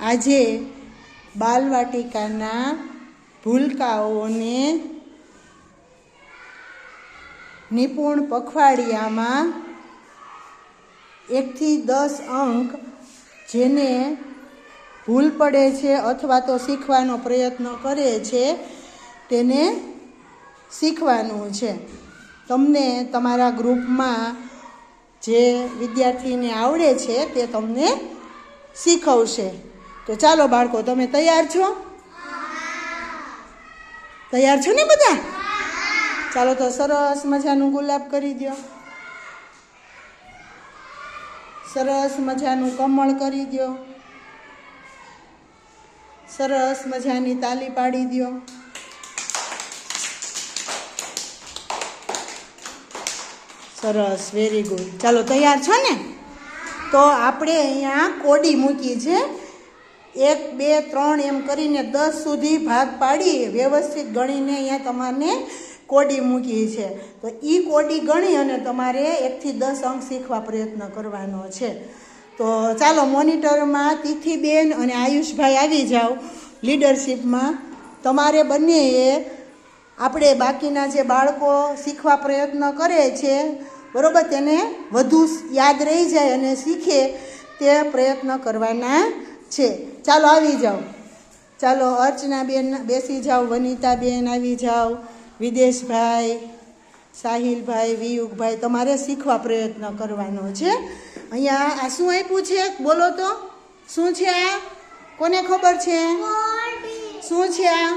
આજે બાલવાટિકાના ભૂલકાઓને નિપુણ પખવાડિયામાં એકથી દસ અંક જેને ભૂલ પડે છે અથવા તો શીખવાનો પ્રયત્ન કરે છે, તેને શીખવાનું છે. તમને તમારા ગ્રુપમાં જે વિદ્યાર્થીને આવડે છે તે તમને શીખવશે. તો ચાલો બાળકો, તમે તૈયાર છો? તૈયાર છો ને બધા? ચાલો તો સરસ મજાનું ગુલાબ કરી દો સરસ મજાનું કમળ કરી દો સરસ મજાની તાલી પાડી દો સરસ વેરી ગુડ ચાલો, તૈયાર છો ને? તો આપણે અહીંયા કોડી મૂકી છે. એક, બે, ત્રણ એમ કરીને દસ સુધી ભાગ પાડી વ્યવસ્થિત ગણીને અહીંયા તમારે કોડી મૂકી છે. તો એ કોડી ગણી અને તમારે એકથી દસ અંક શીખવા પ્રયત્ન કરવાનો છે. તો ચાલો મોનિટરમાં તિથિબેન અને આયુષભાઈ આવી જાઓ લીડરશીપમાં. તમારે બંનેએ આપણે બાકીના જે બાળકો શીખવા પ્રયત્ન કરે છે, બરોબર, તેને વધુ યાદ રહી જાય અને શીખે તે પ્રયત્ન કરવાના છે. ચાલો આવી જાઓ. ચાલો અર્ચનાબેન બેસી જાઓ વનિતાબેન આવી જાઓ. વિદેશભાઈ, સાહિલભાઈ, વિયુગભાઈ, તમારે શીખવા પ્રયત્ન કરવાનો છે. અહીંયા આ શું આપ્યું છે? બોલો તો. શું છે આ? કોને ખબર છે? શું છે આ?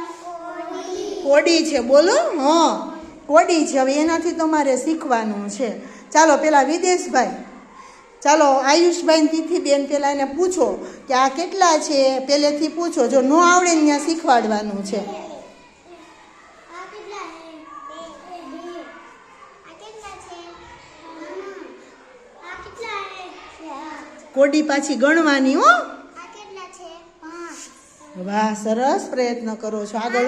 કોડી છે. બોલો. હં, કોડી છે. હવે એનાથી તમારે શીખવાનું છે. ચાલો, પેલા વિદેશભાઈ. ચાલો આયુષભાઈ તિથિબેન પહેલાં એને પૂછો કે આ કેટલા છે? પહેલેથી પૂછો જો ન આવડે ને ત્યાં શીખવાડવાનું છે. કોડી પાછી ગણવાની હો. વાહ સરસ પ્રયત્ન કરો છો. આગળ.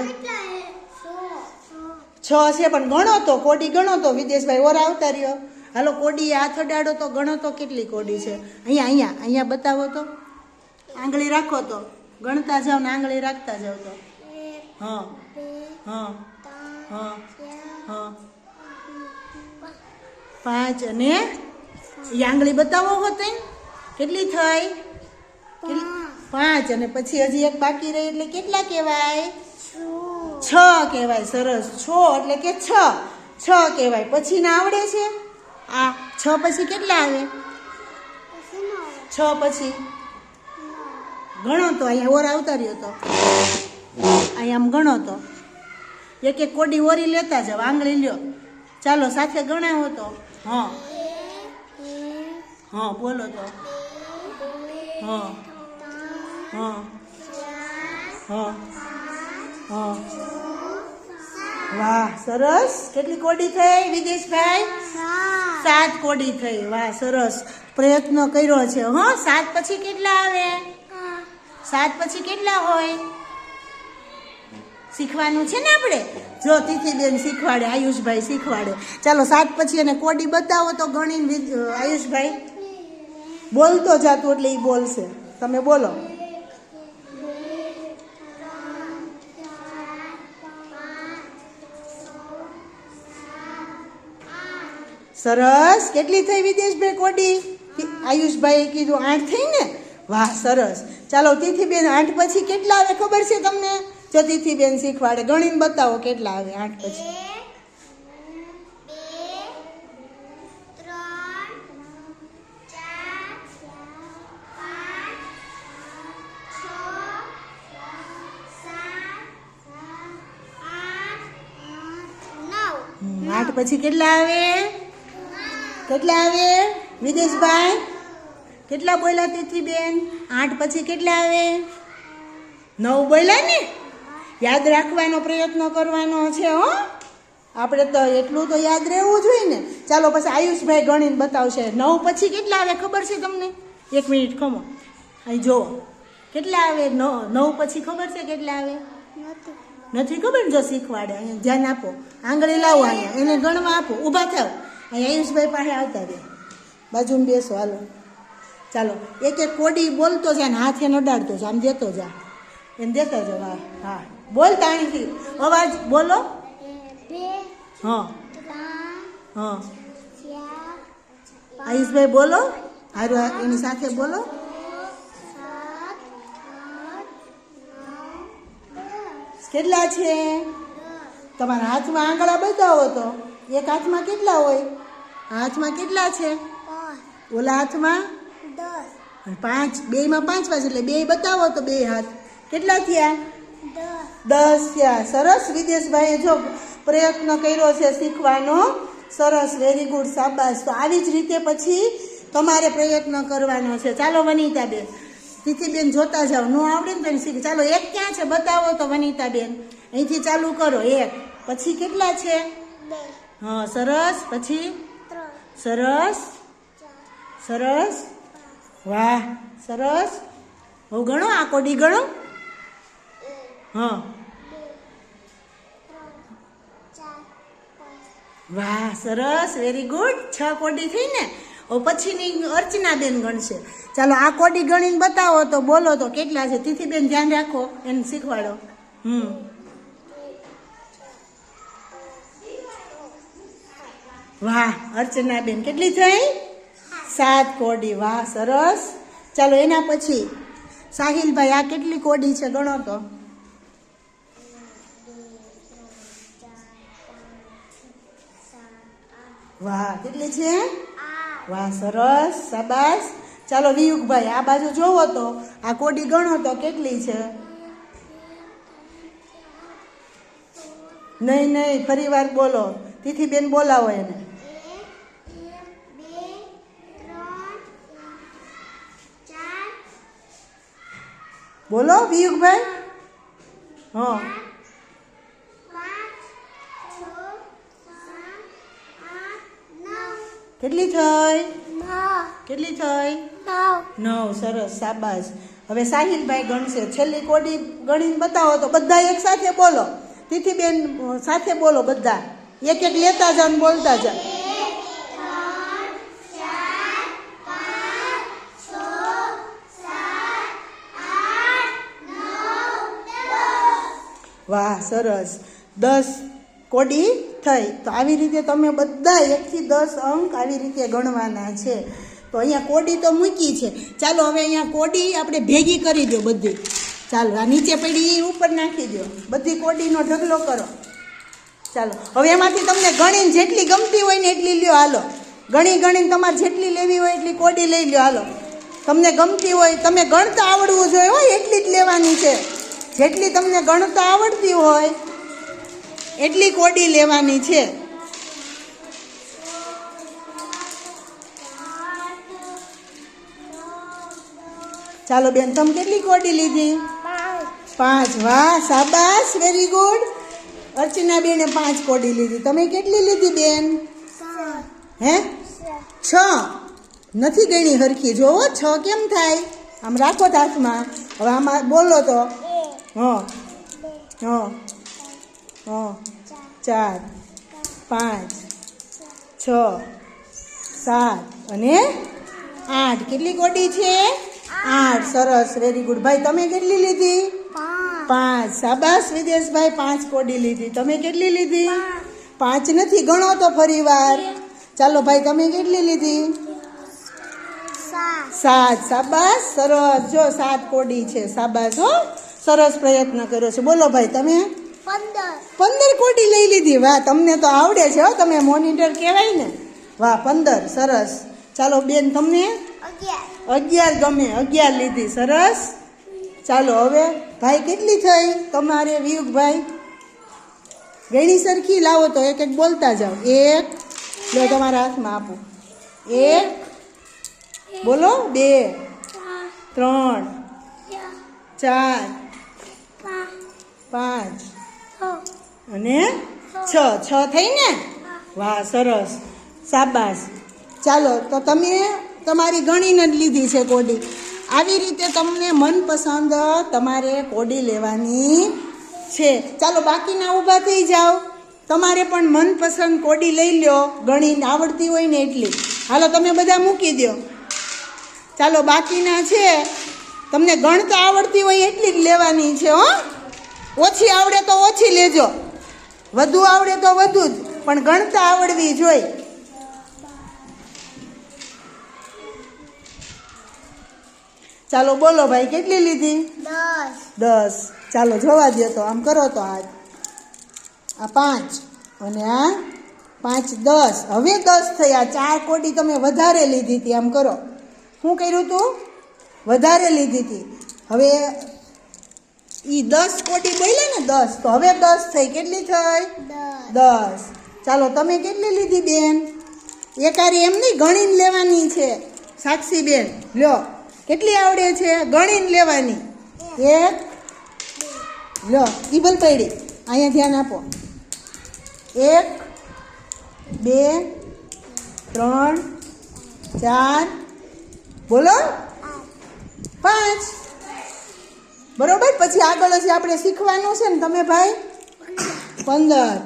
છ છે પણ ગણો તો કોડી ગણો તો વિદેશભાઈ ઓર આવતા રહ્યો. હાલો, કોડી હાથ અડાડો તો ગણો તો કેટલી કોડી છે? અહીંયા અહીંયા અહીંયા બતાવો તો. આંગળી રાખો તો. ગણતા જાઓ ને આંગળી રાખતા જાઓ તો. હા હા હા હા. પાંચ અને આંગળી બતાવો હો તે કેટલી થઈ? પાંચ અને પછી હજી એક બાકી રહી એટલે કેટલા કહેવાય? છ કહેવાય, સરસ. છ એટલે કે છ. છ કહેવાય. પછી ના આવડે છે? આ છ પછી કેટલા આવે? છ પછી? ગણો તો, અહીંયા ઓર આવતા રહ્યો તો. અહીંયા આમ ગણો તો. એક એક કોડી ઓરી લેતા જાવ આંગળી લ્યો. ચાલો, સાથે ગણાવો તો. હા. હા, બોલો તો. હા. હા. હા. હા. વાહ, સરસ. કેટલી કોડી થઈ, વિદેશભાઈ? સાત કોડી થઈ. વાહ, સરસ. પ્રયત્ન કર્યો છે. હા, સાત પછી કેટલા આવે? સાત પછી કેટલા હોય? શીખવાનું છે ને આપણે? જો, તિથિબેન શીખવાડે, આયુષભાઈ શીખવાડે. ચાલો, સાત પછી એને કોડી બતાવો તો ગણી આયુષભાઈ? બોલતો જાતું એટલે એ બોલશે. તમે બોલો. સરસ. કેટલી થઈ વિદેશભાઈ કોડી આયુષભાઈએ કીધું આઠ થઈ ને? વાહ સરસ. ચાલો તિથિબેન આઠ પછી કેટલા આવે ખબર છે તમને? જો તિથિબેન શીખવાડે. ગણીને બતાવો કેટલા આવે આઠ પછી. આઠ પછી કેટલા આવે? કેટલા આવે? વિદેશભાઈ? કેટલા બોલ્યા બેન? આઠ પછી કેટલા આવે? નવ બોલ્યા ને? યાદ રાખવાનો પ્રયત્ન કરવાનો છે હો. આપણે તો એટલું તો યાદ રહેવું જોઈએ ને. ચાલો પછી આયુષભાઈ ગણીને બતાવશે. નવ પછી કેટલા આવે? ખબર છે તમને? એક મિનિટ ખમો. અહીં જુઓ. કેટલા આવે? નવ નવ પછી ખબર છે કેટલા આવે? નથી. નથી ખબર જો શીખવાડે. અહીંયા ધ્યાન આપો. આંગળી લાવો અહીંયા. એને ગણવા આપો. ઊભા થાવ. અહીંયા આયુષભાઈ પાસે આવતા રહે. બાજુમાં બેસો, હાલો. ચાલો, એક એક કોડી બોલતો જા ને હાથે નડાડતો જા આમ દેતો જા. એને દેતો જા હા હા. બોલ તાણીથી અવાજ બોલો. હા. હા. આયુષભાઈ બોલો. હારું એની સાથે બોલો. કેટલા છે? તમારા હાથમાં આંગળા બતાવો તો. એક હાથમાં કેટલા હોય? હાથમાં કેટલા છે? ઓલા હાથમાં? પાંચ. બે બેયમાં પાંચ પાંચ એટલે બે બતાવો તો બે હાથ. કેટલા થયા? દસ. થયા. સરસ વિદેશભાઈએ જો પ્રયત્ન કર્યો છે શીખવાનો. સરસ વેરી ગુડ સાબાસ તો આવી જ રીતે પછી તમારે પ્રયત્ન કરવાનો છે. ચાલો વનિતાબેન તિથિબેન જોતા જાઓ. ન આવડે ને તો શીખ. ચાલો એક ક્યાં છે બતાવો તો વનિતાબેન. અહીંથી ચાલુ કરો. એક. પછી કેટલા છે? બે. હા, સરસ. પછી? સરસ. સરસ. વાહ, સરસ. બહુ ગણો આ કોડી ગણો. હા. વાહ, સરસ. વેરી ગુડ છ કોડી થઈ ને. ઓ પછીની અર્ચનાબેન ગણશે. ચાલો, આ કોડી ગણીને બતાવો તો બોલો તો કેટલા છે. તિથિબેન ધ્યાન રાખો, એને શીખવાડો. હમ. વાહ અર્ચનાબેન કેટલી થઈ? સાત કોડી, વાહ, સરસ. ચાલો એના પછી. સાહિલભાઈ, આ કેટલી કોડી છે ગણો તો? વાહ, કેટલી છે? વાહ, સરસ, શાબાશ. ચાલો વિયુગભાઈ, આ બાજુ જોવો તો. આ કોડી ગણો તો કેટલી છે? નહીં નહીં, ફરી વાર બોલો. તિથિબેન બોલાવો એને એક એક બે ત્રણ ચાર બોલો, વિયુગભાઈ? હા. કેટલી થઈ? કેટલી થઈ? નવ, સરસ, શાબાશ. હવે સાહિલભાઈ ગણશે. છેલ્લી કોડી ગણીને બતાવો તો બધા એક સાથે બોલો. તિથિબેન સાથે બોલો બધા. એક એક લેતા જાઓ બોલતા જાઓ. વાહ, સરસ. દસ કોડી થઈ. તો આવી રીતે તમે બધા એકથી દસ અંક આવી રીતે ગણવાના છે. તો અહીંયા કોડી તો મૂકી છે. ચાલો હવે અહીંયા કોડી આપણે ભેગી કરી દો બધી. ચાલો, આ નીચે પડી, એ ઉપર નાખી દો. બધી કોડીનો ઢગલો કરો. ચાલો, હવે એમાંથી તમને ગણીને જેટલી ગમતી હોય ને એટલી લ્યો, હાલો. ગણી ગણીને તમારે જેટલી લેવી હોય એટલી કોડી લઈ લ્યો, હાલો. તમને ગમતી હોય, તમે ગણતા આવડવું જોઈએ, હોય એટલી જ લેવાની છે. જેટલી તમને ગણતા આવડતી હોય, એટલી કોડી લેવાની છે. ચાલો બેન, તમે કેટલી કોડી લીધી? પાંચ. વાહ સાબાસ વેરી ગુડ અર્ચના બેને પાંચ કોડી લીધી. તમે કેટલી લીધી બેન? હે? છ. નથી ગણી હરખી. જોવો, છ કેમ થાય? આમ રાખો હાથમાં. હવે આમાં બોલો તો. હં હા હં ચાર પાંચ છ સાત અને આઠ. કેટલી કોડી છે? આઠ. સરસ. વેરી ગુડ ભાઈ તમે કેટલી લીધી? પાંચ. પાંચ. શાબાશ વિદેશભાઈ. પાંચ કોડી લીધી. તમે કેટલી લીધી? પાંચ નથી. ગણો તો ફરી વાર. ચાલો ભાઈ તમે કેટલી લીધી? સાત. સાબાસ સરસ. જો સાત કોડી છે. સાબાસ હો. સરસ પ્રયત્ન કર્યો છે. બોલો ભાઈ તમે? પંદર. કોટી લઈ લીધી. વાહ તમને તો આવડે છે હો તમે મોનિટર કહેવાય ને. વાહ પંદર સરસ. ચાલો બેન તમને? અગિયાર. ગમે અગિયાર લીધી. સરસ. ચાલો હવે ભાઈ કેટલી થઈ તમારે વિયુગભાઈ ગણી સરખી લાવો તો એક એક બોલતા જાઓ. એક લો તમારા હાથમાં આપો. એક બોલો બે ત્રણ ચાર. પાંચ. અને છ. છ થઈ ને વાહ સરસ. સાબાસ ચાલો તો તમે તમારી ગણીને જ લીધી છે કોડી. આવી રીતે તમને મનપસંદ તમારે કોડી લેવાની છે. ચાલો બાકીના ઊભા થઈ જાઓ. તમારે પણ મનપસંદ કોડી લઈ લ્યો. ગણીને આવડતી હોય ને એટલી. હાલો તમે બધા મૂકી દો ચાલો બાકીના છે. તમને ગણતા આવડતી હોય એટલી જ લેવાની છે હો. ઓછી આવડે તો ઓછી લેજો. વધુ આવડે તો વધુ જ પણ ગણતા આવડવી જોઈએ ચાલો બોલો ભાઈ કેટલી લીધી? દસ. ચાલો જોવા દો તો આમ કરો તો હાથ. આ પાંચ અને આ પાંચ દસ. હવે દસ થયા ચાર કોટી તમે વધારે લીધી હતી આમ કરો. શું કર્યું તું? વધારે લીધી હતી. હવે એ દસ કોટી બોલે ને દસ તો હવે દસ થઈ કેટલી થઈ દસ. દસ. ચાલો તમે કેટલી લીધી બેન? એકારી એમ નહીં ગણીને લેવાની છે. સાક્ષી બેન લ્યો. કેટલી આવડે છે? ગણીને લેવાની. એક લ્યો ઈબલ પડી. અહીંયા ધ્યાન આપો. એક બે ત્રણ ચાર. બોલો? પાંચ. બરોબર? પછી આગળ હજી આપણે શીખવાનું છે ને તમે ભાઈ? પંદર.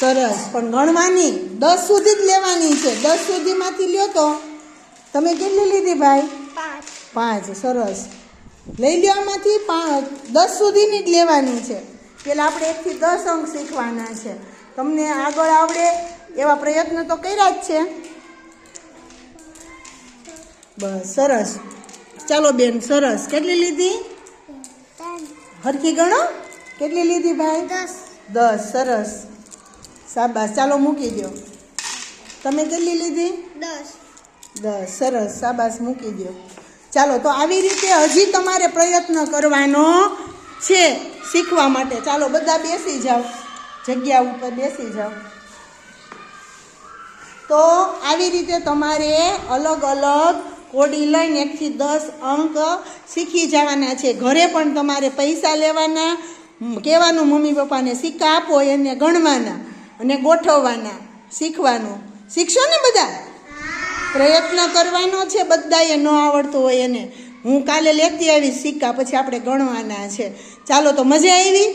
સરસ. પણ ગણવાની દસ સુધી જ લેવાની છે. દસ સુધીમાંથી લ્યો તો. તમે કેટલી લીધી ભાઈ? પાંચ. સરસ. લઈ લ્યો આમાંથી. પાંચ દસ સુધીની જ લેવાની છે. પેલા આપણે એકથી દસ અંક શીખવાના છે. તમને આગળ આવડે એવા પ્રયત્ન તો કર્યા જ છે. બસ. સરસ. ચાલો બેન સરસ. કેટલી લીધી? હરખી ગણો? કેટલી લીધી ભાઈ? દસ. દસ સરસ. શાબાશ. ચાલો મૂકી દો તમે કેટલી લીધી? દસ. દસ સરસ. શાબાશ. મૂકી દો ચાલો તો આવી રીતે હજી તમારે પ્રયત્ન કરવાનો છે શીખવા માટે. ચાલો બધા બેસી જાઓ. જગ્યા ઉપર બેસી જાઓ. તો આવી રીતે તમારે અલગ અલગ કોડી લઈને એકથી દસ અંક શીખી જવાના છે. ઘરે પણ તમારે પૈસા લેવાના કહેવાનું મમ્મી પપ્પાને સિક્કા આપો, એને ગણવાના અને ગોઠવવાના, શીખવાનું. શીખશો ને બધા? પ્રયત્ન કરવાનો છે, બધાએ ન આવડતું હોય એને. હું કાલે લેતી આવીશ સિક્કા, પછી આપણે ગણવાના છે. ચાલો તો મજા આવી?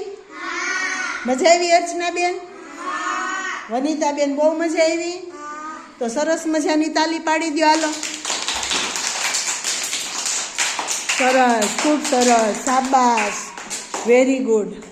મજા આવી, અર્ચનાબેન? વનિતાબેન, બહુ મજા આવી? તો સરસ મજાની તાલી પાડી દો હાલો. સરસ ખૂબ સરસ શાબાશ વેરી ગુડ